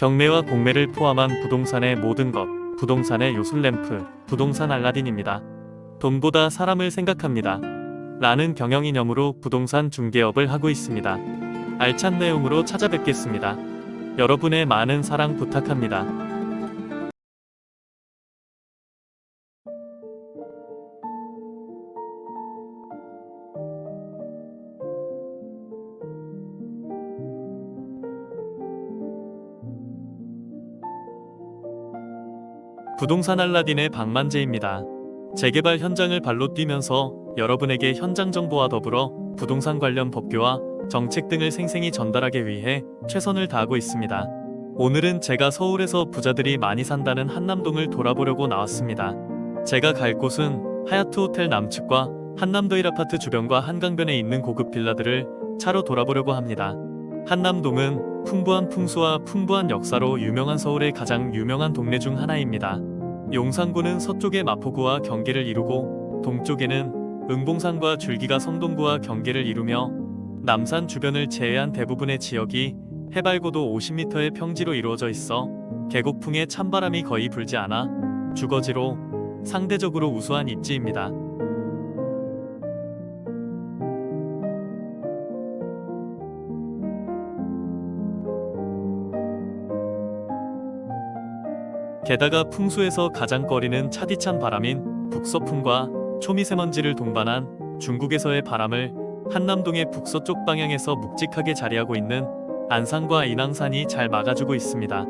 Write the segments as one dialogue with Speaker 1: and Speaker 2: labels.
Speaker 1: 경매와 공매를 포함한 부동산의 모든 것, 부동산의 요술램프, 부동산 알라딘입니다. 돈보다 사람을 생각합니다. 라는 경영이념으로 부동산 중개업을 하고 있습니다. 알찬 내용으로 찾아뵙겠습니다. 여러분의 많은 사랑 부탁합니다. 부동산 알라딘의 박만재입니다. 재개발 현장을 발로 뛰면서 여러분에게 현장 정보와 더불어 부동산 관련 법규와 정책 등을 생생히 전달하기 위해 최선을 다하고 있습니다. 오늘은 제가 서울에서 부자들이 많이 산다는 한남동을 돌아보려고 나왔습니다. 제가 갈 곳은 하얏트 호텔 남측과 한남도 1아파트 주변과 한강변에 있는 고급 빌라들을 차로 돌아보려고 합니다. 한남동은 풍부한 풍수와 풍부한 역사로 유명한 서울의 가장 유명한 동네 중 하나입니다. 용산구는 서쪽에 마포구와 경계를 이루고 동쪽에는 응봉산과 줄기가 성동구와 경계를 이루며 남산 주변을 제외한 대부분의 지역이 해발고도 50m의 평지로 이루어져 있어 계곡풍에 찬바람이 거의 불지 않아 주거지로 상대적으로 우수한 입지입니다. 게다가 풍수에서 가장 꺼리는 차디찬 바람인 북서풍과 초미세먼지를 동반한 중국에서의 바람을 한남동의 북서쪽 방향에서 묵직하게 자리하고 있는 안산과 인왕산이 잘 막아주고 있습니다.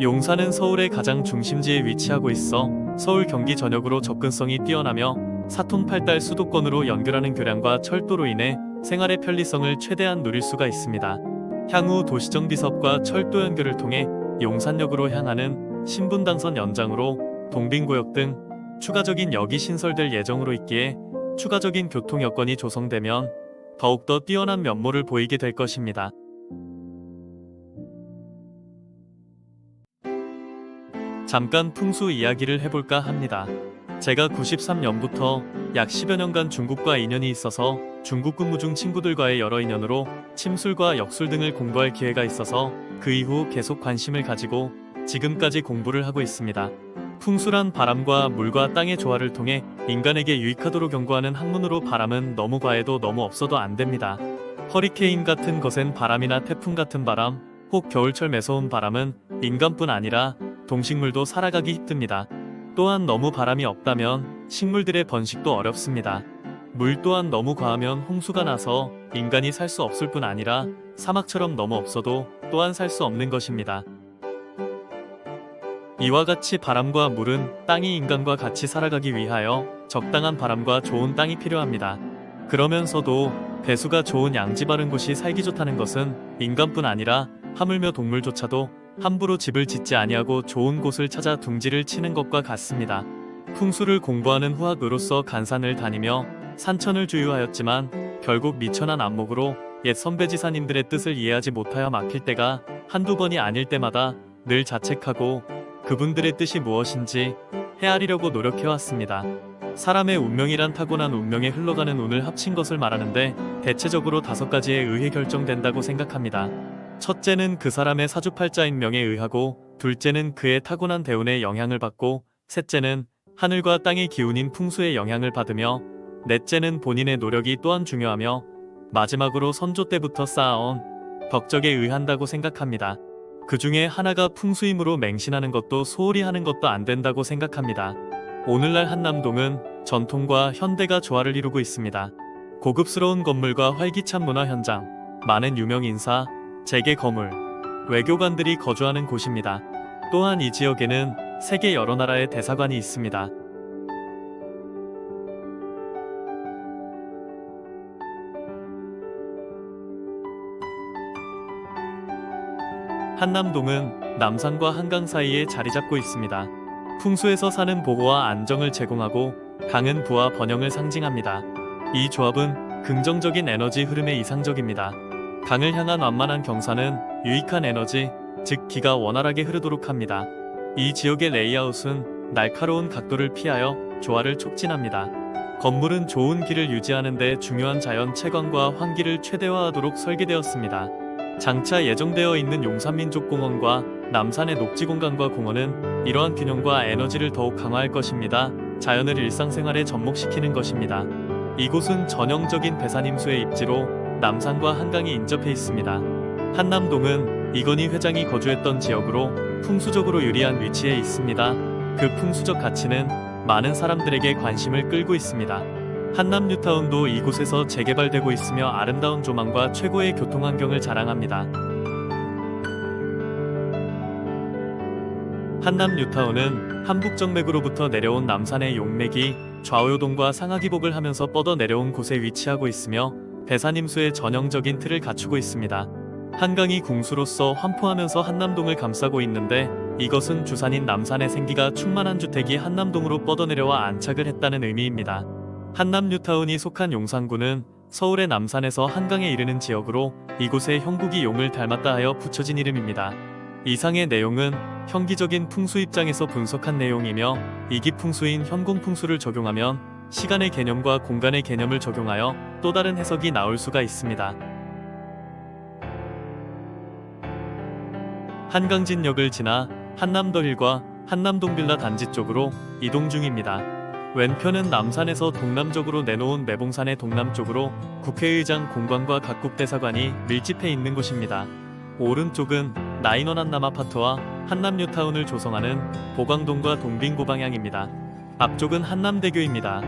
Speaker 1: 용산은 서울의 가장 중심지에 위치하고 있어 서울 경기 전역으로 접근성이 뛰어나며 사통팔달 수도권으로 연결하는 교량과 철도로 인해 생활의 편리성을 최대한 누릴 수가 있습니다. 향후 도시정비사업과 철도 연결을 통해 용산역으로 향하는 신분 당선 연장으로 동빙구역 등 추가적인 역이 신설될 예정으로 있기에 추가적인 교통 여건이 조성되면 더욱더 뛰어난 면모를 보이게 될 것입니다. 잠깐 풍수 이야기를 해볼까 합니다. 제가 93년부터 약 10여 년간 중국과 인연이 있어서 중국 근무 중 친구들과의 여러 인연으로 침술과 역술 등을 공부할 기회가 있어서 그 이후 계속 관심을 가지고 지금까지 공부를 하고 있습니다. 풍수란 바람과 물과 땅의 조화를 통해 인간에게 유익하도록 경고하는 학문으로 바람은 너무 과해도 너무 없어도 안 됩니다. 허리케인 같은 거센 바람이나 태풍 같은 바람, 혹 겨울철 매서운 바람은 인간뿐 아니라 동식물도 살아가기 힘듭니다. 또한 너무 바람이 없다면 식물들의 번식도 어렵습니다. 물 또한 너무 과하면 홍수가 나서 인간이 살 수 없을 뿐 아니라 사막처럼 너무 없어도 또한 살 수 없는 것입니다. 이와 같이 바람과 물은 땅이 인간과 같이 살아가기 위하여 적당한 바람과 좋은 땅이 필요합니다. 그러면서도 배수가 좋은 양지 바른 곳이 살기 좋다는 것은 인간뿐 아니라 하물며 동물조차도 함부로 집을 짓지 아니하고 좋은 곳을 찾아 둥지를 치는 것과 같습니다. 풍수를 공부하는 후학으로서 간산을 다니며 산천을 주유하였지만 결국 미천한 안목으로 옛 선배지사님들의 뜻을 이해하지 못하여 막힐 때가 한두 번이 아닐 때마다 늘 자책하고 그분들의 뜻이 무엇인지 헤아리려고 노력해왔습니다. 사람의 운명이란 타고난 운명에 흘러가는 운을 합친 것을 말하는데 대체적으로 다섯 가지에 의해 결정된다고 생각합니다. 첫째는 그 사람의 사주팔자인 명에 의하고, 둘째는 그의 타고난 대운의 영향을 받고, 셋째는 하늘과 땅의 기운인 풍수의 영향을 받으며, 넷째는 본인의 노력이 또한 중요하며, 마지막으로 선조 때부터 쌓아온 덕적에 의한다고 생각합니다. 그 중에 하나가 풍수임으로 맹신하는 것도 소홀히 하는 것도 안 된다고 생각합니다. 오늘날 한남동은 전통과 현대가 조화를 이루고 있습니다. 고급스러운 건물과 활기찬 문화 현장, 많은 유명 인사, 재계 거물, 외교관들이 거주하는 곳입니다. 또한 이 지역에는 세계 여러 나라의 대사관이 있습니다. 한남동은 남산과 한강 사이에 자리 잡고 있습니다. 풍수에서 사는 보호와 안정을 제공하고 강은 부와 번영을 상징합니다. 이 조합은 긍정적인 에너지 흐름에 이상적입니다. 강을 향한 완만한 경사는 유익한 에너지, 즉 기가 원활하게 흐르도록 합니다. 이 지역의 레이아웃은 날카로운 각도를 피하여 조화를 촉진합니다. 건물은 좋은 길을 유지하는 데 중요한 자연 채광과 환기를 최대화하도록 설계되었습니다. 장차 예정되어 있는 용산민족공원과 남산의 녹지 공간과 공원은 이러한 균형과 에너지를 더욱 강화할 것입니다. 자연을 일상생활에 접목시키는 것입니다. 이곳은 전형적인 배산임수의 입지로 남산과 한강이 인접해 있습니다. 한남동은 이건희 회장이 거주했던 지역으로 풍수적으로 유리한 위치에 있습니다. 그 풍수적 가치는 많은 사람들에게 관심을 끌고 있습니다. 한남 뉴타운도 이곳에서 재개발되고 있으며 아름다운 조망과 최고의 교통 환경을 자랑합니다. 한남 뉴타운은 한북 정맥으로부터 내려온 남산의 용맥이 좌우요동과 상하기복을 하면서 뻗어 내려온 곳에 위치하고 있으며 배산임수의 전형적인 틀을 갖추고 있습니다. 한강이 궁수로서 환포하면서 한남동을 감싸고 있는데 이것은 주산인 남산의 생기가 충만한 주택이 한남동으로 뻗어내려와 안착을 했다는 의미입니다. 한남 뉴타운이 속한 용산구는 서울의 남산에서 한강에 이르는 지역으로 이곳에 형국이 용을 닮았다 하여 붙여진 이름입니다. 이상의 내용은 형기적인 풍수 입장에서 분석한 내용이며 이기 풍수인 현공 풍수를 적용하면 시간의 개념과 공간의 개념을 적용하여 또 다른 해석이 나올 수가 있습니다. 한강진역을 지나 한남더 힐과 한남동 빌라 단지 쪽으로 이동 중입니다. 왼편은 남산에서 동남쪽으로 내놓은 매봉산의 동남쪽으로 국회의장 공관과 각국 대사관이 밀집해 있는 곳입니다. 오른쪽은 나인원 한남 아파트와 한남 뉴타운을 조성하는 보광동과 동빙고 방향입니다. 앞쪽은 한남대교입니다.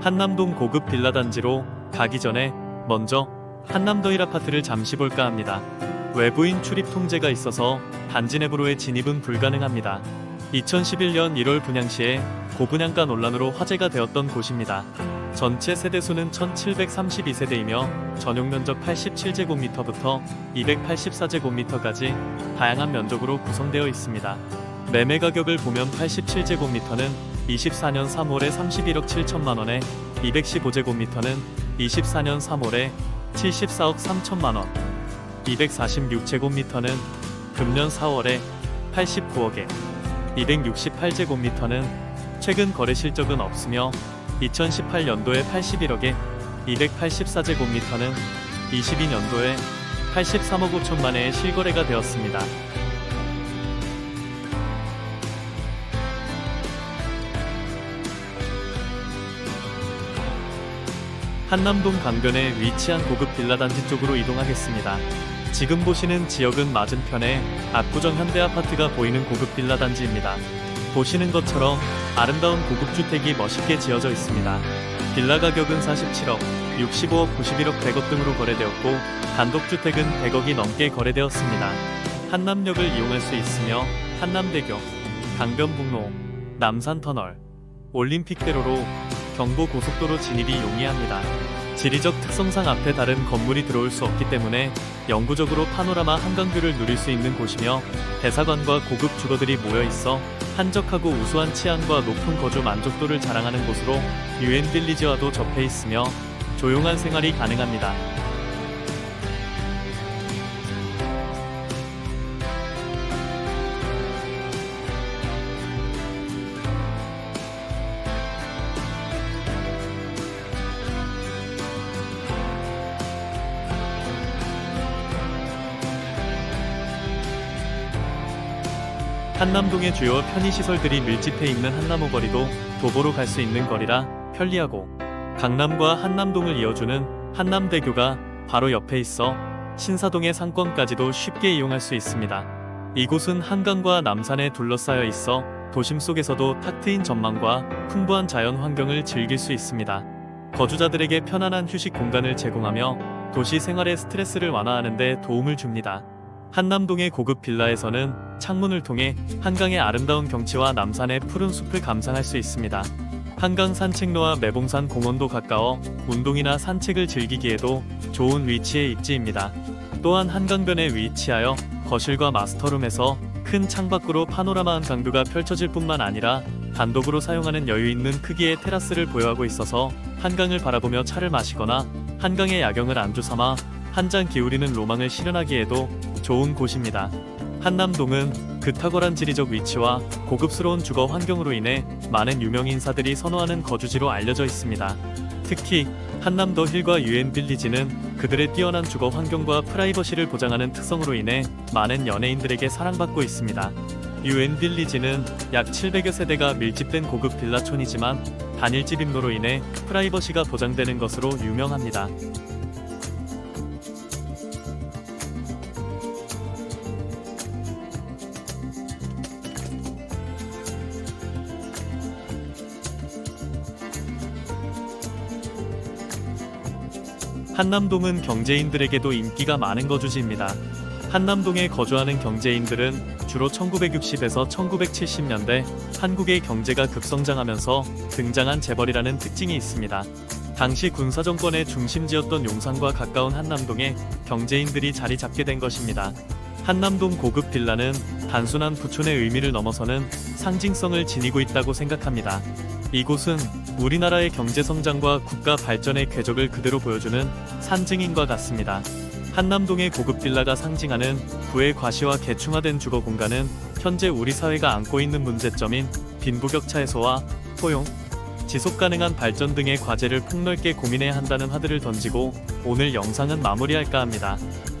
Speaker 1: 한남동 고급 빌라 단지로 가기 전에 먼저 한남더힐 아파트를 잠시 볼까 합니다. 외부인 출입 통제가 있어서 단지 내부로의 진입은 불가능합니다. 2011년 1월 분양 시에 고분양가 논란으로 화제가 되었던 곳입니다. 전체 세대수는 1732세대이며 전용 면적 87제곱미터부터 284제곱미터까지 다양한 면적으로 구성되어 있습니다. 매매 가격을 보면 87제곱미터는 24년 3월에 31억 7천만 원에 215제곱미터는 24년 3월에 74억 3천만 원, 246제곱미터는 금년 4월에 89억에 268제곱미터는 최근 거래 실적은 없으며 2018년도에 81억에 284제곱미터는 22년도에 83억 5천만회의 실거래가 되었습니다. 한남동 강변에 위치한 고급 빌라 단지 쪽으로 이동하겠습니다. 지금 보시는 지역은 맞은편에 압구정 현대아파트가 보이는 고급 빌라 단지입니다. 보시는 것처럼 아름다운 고급 주택이 멋있게 지어져 있습니다. 빌라 가격은 47억, 65억, 91억, 100억 등으로 거래되었고 단독주택은 100억이 넘게 거래되었습니다. 한남역을 이용할 수 있으며 한남대교, 강변북로, 남산터널, 올림픽대로로 경부고속도로 진입이 용이합니다. 지리적 특성상 앞에 다른 건물이 들어올 수 없기 때문에 영구적으로 파노라마 한강뷰를 누릴 수 있는 곳이며 대사관과 고급 주거들이 모여 있어 한적하고 우수한 치안과 높은 거주 만족도를 자랑하는 곳으로 유엔 빌리지와도 접해 있으며 조용한 생활이 가능합니다. 한남동의 주요 편의시설들이 밀집해 있는 한남호 거리도 도보로 갈 수 있는 거리라 편리하고 강남과 한남동을 이어주는 한남대교가 바로 옆에 있어 신사동의 상권까지도 쉽게 이용할 수 있습니다. 이곳은 한강과 남산에 둘러싸여 있어 도심 속에서도 탁 트인 전망과 풍부한 자연 환경을 즐길 수 있습니다. 거주자들에게 편안한 휴식 공간을 제공하며 도시 생활의 스트레스를 완화하는 데 도움을 줍니다. 한남동의 고급 빌라에서는 창문을 통해 한강의 아름다운 경치와 남산의 푸른 숲을 감상할 수 있습니다. 한강 산책로와 매봉산 공원도 가까워 운동이나 산책을 즐기기에도 좋은 위치의 입지입니다. 또한 한강변에 위치하여 거실과 마스터룸에서 큰 창밖으로 파노라마한 강뷰가 펼쳐질 뿐만 아니라 단독으로 사용하는 여유 있는 크기의 테라스를 보유하고 있어서 한강을 바라보며 차를 마시거나 한강의 야경을 안주 삼아 한 잔 기울이는 로망을 실현하기에도 좋은 곳입니다. 한남동은 그 탁월한 지리적 위치와 고급스러운 주거 환경으로 인해 많은 유명 인사들이 선호하는 거주지로 알려져 있습니다. 특히 한남더 힐과 유엔 빌리지는 그들의 뛰어난 주거 환경과 프라이버시를 보장하는 특성으로 인해 많은 연예인들에게 사랑받고 있습니다. 유엔 빌리지는 약 700여 세대가 밀집된 고급 빌라촌이지만 단일집 임로로 인해 프라이버시가 보장되는 것으로 유명합니다. 한남동은 경제인들에게도 인기가 많은 거주지입니다. 한남동에 거주하는 경제인들은 주로 1960에서 1970년대 한국의 경제가 급성장하면서 등장한 재벌이라는 특징이 있습니다. 당시 군사정권의 중심지였던 용산과 가까운 한남동에 경제인들이 자리 잡게 된 것입니다. 한남동 고급 빌라는 단순한 부촌의 의미를 넘어서는 상징성을 지니고 있다고 생각합니다. 이곳은 우리나라의 경제 성장과 국가 발전의 궤적을 그대로 보여주는 산증인과 같습니다. 한남동의 고급 빌라가 상징하는 부의 과시와 계층화된 주거 공간은 현재 우리 사회가 안고 있는 문제점인 빈부격차 해소와 포용, 지속 가능한 발전 등의 과제를 폭넓게 고민해야 한다는 화두를 던지고 오늘 영상은 마무리할까 합니다.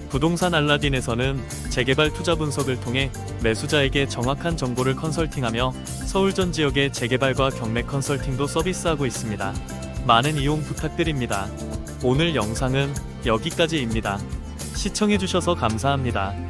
Speaker 1: 부동산 알라딘에서는 재개발 투자 분석을 통해 매수자에게 정확한 정보를 컨설팅하며 서울 전 지역의 재개발과 경매 컨설팅도 서비스하고 있습니다. 많은 이용 부탁드립니다. 오늘 영상은 여기까지입니다. 시청해주셔서 감사합니다.